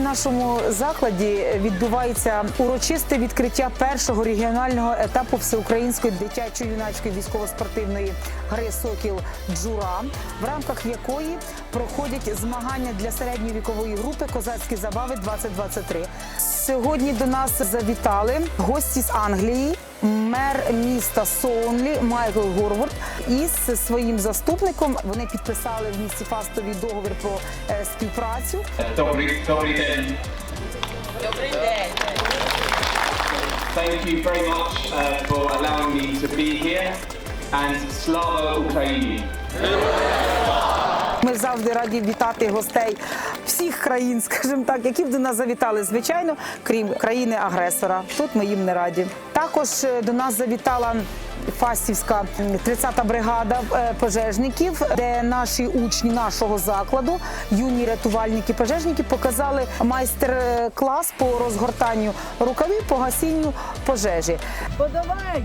нашому закладі відбувається урочисте відкриття першого регіонального етапу всеукраїнської дитячо-юнацької військово-спортивної гри Сокіл Джура, в рамках якої проходять змагання для середньої вікової групи Козацькі забави 2023 Сьогодні до нас завітали гості з Англії. Мер міста Соунлі Майкл Горвард із своїм заступником вони підписали в місті Фастові договір про е, співпрацю. Добрий, добрий день. Thank you very much uh, for allowing me to be here. And Slava Ukraini. Завжди раді вітати гостей всіх країн, скажімо так, які б до нас завітали, звичайно, крім країни-агресора. Тут ми їм не раді. Також е, до нас завітала. Фастівська 30-та бригада е, пожежників, де наші учні нашого закладу, юні рятувальники, пожежники, показали майстер-клас по розгортанню рукавів по гасінню пожежі. Подавай!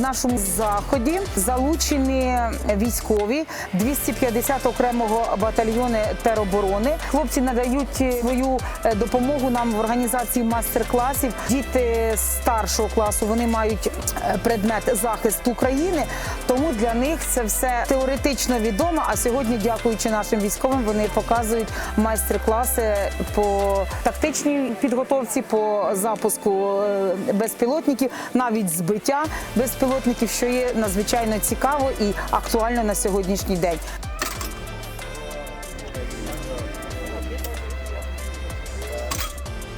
Нашому заході залучені військові 250 окремого батальйону тероборони. Хлопці надають свою е, допомогу нам в організації мастер-класів. Діти старшого класу вони мають е, предмет захист України, тому для них це все теоретично відомо. А сьогодні, дякуючи нашим військовим, вони показують майстер-класи по тактичній підготовці, по запуску е, безпілотників, навіть збиття безпілотників, що є надзвичайно цікаво і актуально на сьогоднішній день.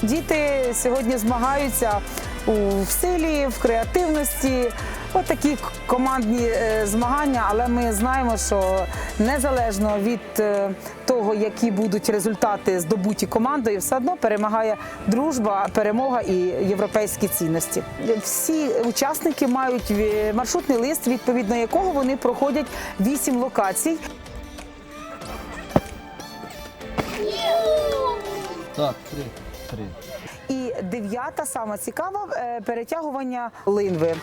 Діти сьогодні змагаються у в силі, в креативності. От такі командні е, змагання, але ми знаємо, що незалежно від е, того, які будуть результати здобуті командою, все одно перемагає дружба, перемога і європейські цінності. Всі учасники мають маршрутний лист, відповідно якого вони проходять вісім локацій. Так, три. Три. І дев'ята, сама цікава, е, перетягування линви.